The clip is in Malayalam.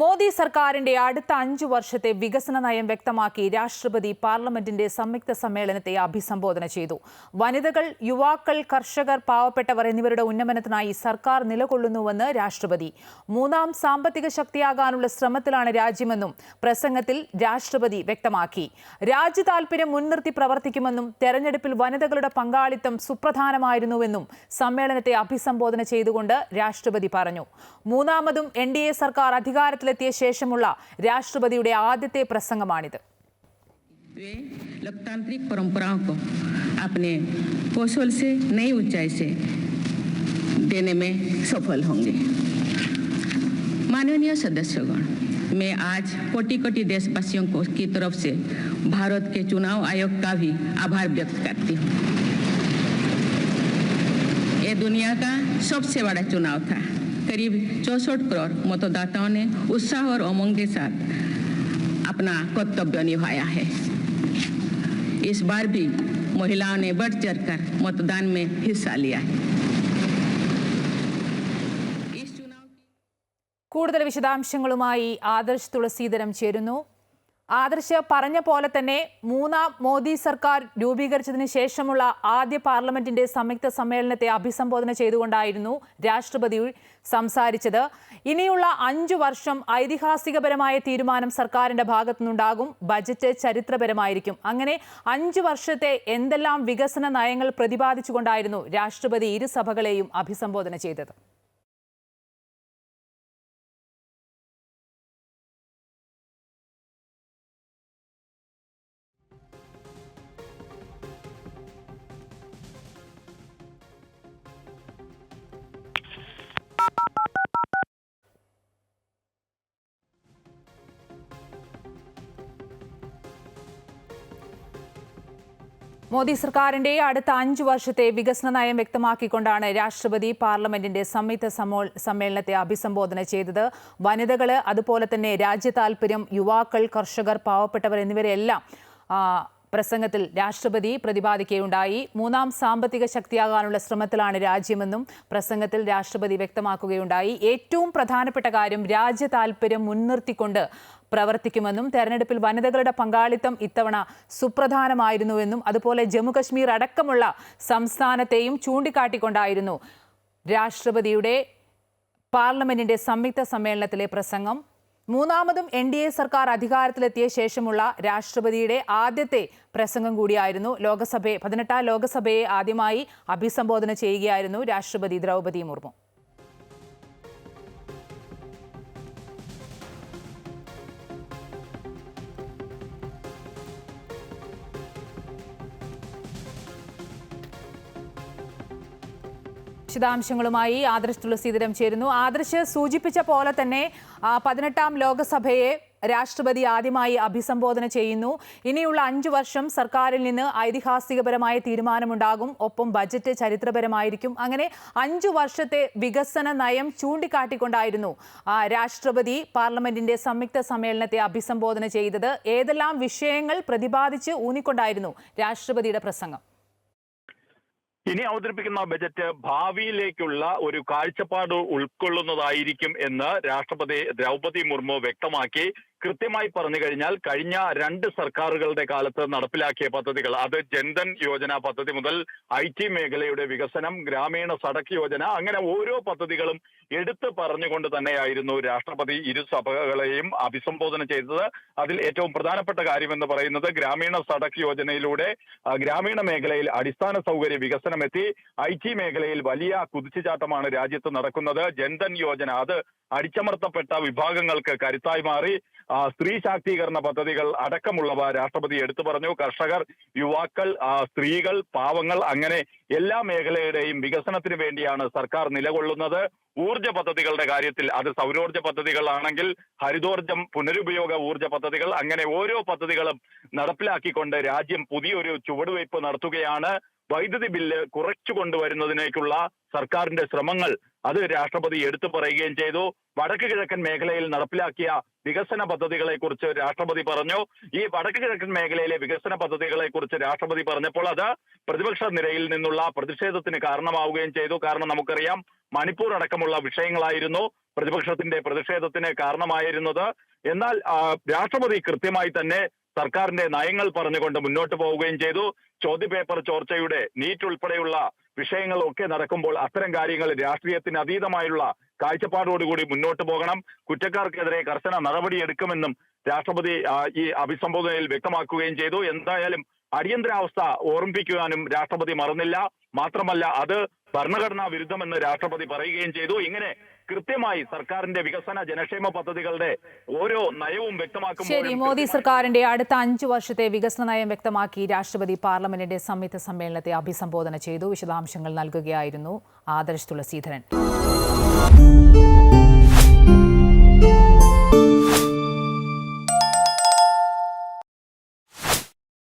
മോദി സർക്കാരിന്റെ അടുത്ത അഞ്ചു വർഷത്തെ വികസന നയം വ്യക്തമാക്കി രാഷ്ട്രപതി പാർലമെന്റിന്റെ സംയുക്ത സമ്മേളനത്തെ അഭിസംബോധന ചെയ്തു. വനിതകൾ യുവാക്കൾ കർഷകർ പാവപ്പെട്ടവർ എന്നിവരുടെ ഉന്നമനത്തിനായി സർക്കാർ നിലകൊള്ളുന്നുവെന്ന് രാഷ്ട്രപതി. മൂന്നാം സാമ്പത്തിക ശക്തിയാകാനുള്ള ശ്രമത്തിലാണ് രാജ്യമെന്നും പ്രസംഗത്തിൽ രാഷ്ട്രപതി വ്യക്തമാക്കി. രാജ്യ താൽപര്യം മുൻനിർത്തി പ്രവർത്തിക്കുമെന്നും തെരഞ്ഞെടുപ്പിൽ വനിതകളുടെ പങ്കാളിത്തം സുപ്രധാനമായിരുന്നുവെന്നും സമ്മേളനത്തെ അഭിസംബോധന ചെയ്തുകൊണ്ട് രാഷ്ട്രപതി പറഞ്ഞു. മൂന്നാമതും എൻ സർക്കാർ എ സർക്കാർ അധികാരത്തിലെത്തിയ ശേഷമുള്ള രാഷ്ട്രപതിയുടെ ആദ്യത്തെ പ്രസംഗമാണിത് वे लोकतांत्रिक परंपराओं को अपने कौशल से नई ऊंचाई से देने में सफल होंगे माननीय सदस्यगण मैं आज कोटि कोटि देशवासियों को की तरफ से भारत के चुनाव आयोग का भी आभार व्यक्त करती हूँ ये दुनिया का सबसे बड़ा चुनाव था करीब चौसठ करोड़ मतदाताओं ने उत्साह और उमंग के साथ अपना कर्तव्य निभाया है इस बार भी महिलाओं ने बढ़ चढ़कर मतदान में हिस्सा लिया है इस चुनाव की കൂടുതൽ വിശദാംശങ്ങളുമായി ആദർശ് തുളസീധരം ചേരുന്നു ആദർശ് പറഞ്ഞ പോലെ തന്നെ മൂന്നാം മോദി സർക്കാർ രൂപീകരിച്ചതിന് ശേഷമുള്ള ആദ്യ പാർലമെന്റിന്റെ സംയുക്ത സമ്മേളനത്തെ അഭിസംബോധന ചെയ്തുകൊണ്ടായിരുന്നു രാഷ്ട്രപതി സംസാരിച്ചത്. ഇനിയുള്ള അഞ്ചു വർഷം ഐതിഹാസികപരമായ തീരുമാനം സർക്കാരിന്റെ ഭാഗത്തുനിന്നുണ്ടാകും. ബജറ്റ് ചരിത്രപരമായിരിക്കും. അങ്ങനെ അഞ്ചു വർഷത്തെ എന്തെല്ലാം വികസന നയങ്ങൾ പ്രതിപാദിച്ചുകൊണ്ടായിരുന്നു രാഷ്ട്രപതി ഇരു സഭകളെയും അഭിസംബോധന ചെയ്തത്. മോദി സർക്കാരിന്റെ അടുത്ത അഞ്ച് വർഷത്തെ വികസന നയം വ്യക്തമാക്കിക്കൊണ്ടാണ് രാഷ്ട്രപതി പാർലമെന്റിന്റെ സംയുക്ത സമോ സമ്മേളനത്തെ അഭിസംബോധന ചെയ്തത്. വനിതകൾ അതുപോലെ തന്നെ രാജ്യ താൽപര്യം യുവാക്കൾ കർഷകർ പാവപ്പെട്ടവർ എന്നിവരെല്ലാം പ്രസംഗത്തിൽ രാഷ്ട്രപതി പ്രതിപാദിക്കുകയുണ്ടായി. മൂന്നാം സാമ്പത്തിക ശക്തിയാകാനുള്ള ശ്രമത്തിലാണ് രാജ്യമെന്നും പ്രസംഗത്തിൽ രാഷ്ട്രപതി വ്യക്തമാക്കുകയുണ്ടായി. ഏറ്റവും പ്രധാനപ്പെട്ട കാര്യം രാജ്യ താൽപര്യം മുൻനിർത്തിക്കൊണ്ട് പ്രവർത്തിക്കുമെന്നും തെരഞ്ഞെടുപ്പിൽ വനിതകളുടെ പങ്കാളിത്തം ഇത്തവണ സുപ്രധാനമായിരുന്നുവെന്നും അതുപോലെ ജമ്മുകശ്മീർ അടക്കമുള്ള സംസ്ഥാനത്തെയും ചൂണ്ടിക്കാട്ടിക്കൊണ്ടായിരുന്നു രാഷ്ട്രപതിയുടെ പാർലമെന്റിന്റെ സംയുക്ത സമ്മേളനത്തിലെ പ്രസംഗം. മൂന്നാമതും എൻ ഡി എ സർക്കാർ അധികാരത്തിലെത്തിയ ശേഷമുള്ള രാഷ്ട്രപതിയുടെ ആദ്യത്തെ പ്രസംഗം കൂടിയായിരുന്നു. ലോകസഭയെ പതിനെട്ടാം ലോകസഭയെ ആദ്യമായി അഭിസംബോധന ചെയ്യുകയായിരുന്നു രാഷ്ട്രപതി ദ്രൗപദി മുർമു. വിശദാംശങ്ങളുമായി ആദർശ് തുളസീധരം ചേരുന്നു. ആദർശ് സൂചിപ്പിച്ച പോലെ തന്നെ പതിനെട്ടാം ലോകസഭയെ രാഷ്ട്രപതി ആദ്യമായി അഭിസംബോധന ചെയ്യുന്നു. ഇനിയുള്ള അഞ്ചു വർഷം സർക്കാരിൽ നിന്ന് ഐതിഹാസികപരമായ തീരുമാനമുണ്ടാകും. ഒപ്പം ബജറ്റ് ചരിത്രപരമായിരിക്കും. അങ്ങനെ അഞ്ചു വർഷത്തെ വികസന നയം ചൂണ്ടിക്കാട്ടിക്കൊണ്ടായിരുന്നു രാഷ്ട്രപതി പാർലമെന്റിന്റെ സംയുക്ത സമ്മേളനത്തെ അഭിസംബോധന ചെയ്തത്. ഏതെല്ലാം വിഷയങ്ങൾ പ്രതിപാദിച്ച് ഊന്നിക്കൊണ്ടായിരുന്നു രാഷ്ട്രപതിയുടെ പ്രസംഗം? ഇനി അവതരിപ്പിക്കുന്ന ബജറ്റ് ഭാവിയിലേക്കുള്ള ഒരു കാഴ്ചപ്പാട് ഉൾക്കൊള്ളുന്നതായിരിക്കും എന്ന് രാഷ്ട്രപതി ദ്രൗപതി മുർമു വ്യക്തമാക്കി. കൃത്യമായി പറഞ്ഞു കഴിഞ്ഞാൽ കഴിഞ്ഞ രണ്ട് സർക്കാരുകളുടെ കാലത്ത് നടപ്പിലാക്കിയ പദ്ധതികൾ അത് ജൻധൻ യോജന പദ്ധതി മുതൽ ഐ ടി മേഖലയുടെ വികസനം ഗ്രാമീണ സടക്ക് യോജന അങ്ങനെ ഓരോ പദ്ധതികളും എടുത്തു പറഞ്ഞുകൊണ്ട് തന്നെയായിരുന്നു രാഷ്ട്രപതി ഇരു സഭകളെയും അഭിസംബോധന ചെയ്തത്. അതിൽ ഏറ്റവും പ്രധാനപ്പെട്ട കാര്യമെന്ന് പറയുന്നത് ഗ്രാമീണ സടക്ക് യോജനയിലൂടെ ഗ്രാമീണ മേഖലയിൽ അടിസ്ഥാന സൗകര്യ വികസനം എത്തി ഐ ടി മേഖലയിൽ വലിയ കുതിച്ചുചാട്ടമാണ് രാജ്യത്ത് നടക്കുന്നത്. ജൻധൻ യോജന അത് അടിച്ചമർത്തപ്പെട്ട വിഭാഗങ്ങൾക്ക് കരുത്തായി മാറി. സ്ത്രീ ശാക്തീകരണ പദ്ധതികൾ അടക്കമുള്ളവ രാഷ്ട്രപതി എടുത്തു പറഞ്ഞു. കർഷകർ യുവാക്കൾ സ്ത്രീകൾ പാവങ്ങൾ അങ്ങനെ എല്ലാ മേഖലയുടെയും വികസനത്തിന് വേണ്ടിയാണ് സർക്കാർ നിലകൊള്ളുന്നത്. ഊർജ പദ്ധതികളുടെ കാര്യത്തിൽ അത് സൗരോർജ പദ്ധതികളാണെങ്കിൽ ഹരിതോർജം പുനരുപയോഗ ഊർജ പദ്ധതികൾ അങ്ങനെ ഓരോ പദ്ധതികളും നടപ്പിലാക്കിക്കൊണ്ട് രാജ്യം പുതിയൊരു ചുവടുവയ്പ് നടത്തുകയാണ്. വൈദ്യുതി ബില്ല് കുറച്ചു കൊണ്ടുവരുന്നതിനേക്കുള്ള സർക്കാരിന്റെ ശ്രമങ്ങൾ അത് രാഷ്ട്രപതി എടുത്തു പറയുകയും ചെയ്തു. വടക്ക് കിഴക്കൻ മേഖലയിൽ നടപ്പിലാക്കിയ വികസന പദ്ധതികളെ കുറിച്ച് രാഷ്ട്രപതി പറഞ്ഞു. ഈ വടക്ക് കിഴക്കൻ മേഖലയിലെ വികസന പദ്ധതികളെ കുറിച്ച് രാഷ്ട്രപതി പറഞ്ഞപ്പോൾ അത് പ്രതിപക്ഷ നിരയിൽ നിന്നുള്ള പ്രതിഷേധത്തിന് കാരണമാവുകയും ചെയ്തു. കാരണം നമുക്കറിയാം മണിപ്പൂർ അടക്കമുള്ള വിഷയങ്ങളായിരുന്നു പ്രതിപക്ഷത്തിന്റെ പ്രതിഷേധത്തിന് കാരണമായിരുന്നത്. എന്നാൽ രാഷ്ട്രപതി കൃത്യമായി തന്നെ സർക്കാരിന്റെ നയങ്ങൾ പറഞ്ഞുകൊണ്ട് മുന്നോട്ട് പോവുകയും ചെയ്തു. ചോദ്യപേപ്പർ ചോർച്ചയുടെ നീറ്റ് ഉൾപ്പെടെയുള്ള വിഷയങ്ങളൊക്കെ നടക്കുമ്പോൾ അത്തരം കാര്യങ്ങൾ രാഷ്ട്രീയത്തിന് അതീതമായുള്ള കാഴ്ചപ്പാടോടുകൂടി മുന്നോട്ട് പോകണം. കുറ്റക്കാർക്കെതിരെ കർശന നടപടിയെടുക്കുമെന്നും രാഷ്ട്രപതി ഈ അഭിസംബോധനയിൽ വ്യക്തമാക്കുകയും ചെയ്തു. എന്തായാലും അടിയന്തരാവസ്ഥ ഓർമ്മിപ്പിക്കുവാനും രാഷ്ട്രപതി മറന്നില്ല. മാത്രമല്ല അത് ഭരണഘടനാ വിരുദ്ധമെന്ന് രാഷ്ട്രപതി പറയുകയും ചെയ്തു. ഇങ്ങനെ കൃത്യമായി സർക്കാരിന്റെ വികസന ജനക്ഷേമ പദ്ധതികളുടെ ഓരോ നയവും വ്യക്തമാക്കും ശരി മോദി സർക്കാരിന്റെ അടുത്ത അഞ്ചു വർഷത്തെ വികസന നയം വ്യക്തമാക്കി രാഷ്ട്രപതി പാർലമെന്റിന്റെ സംയുക്ത സമ്മേളനത്തെ അഭിസംബോധന ചെയ്തു. വിശദാംശങ്ങൾ നൽകുകയായിരുന്നു ആദർശ് തുളസീധരൻ.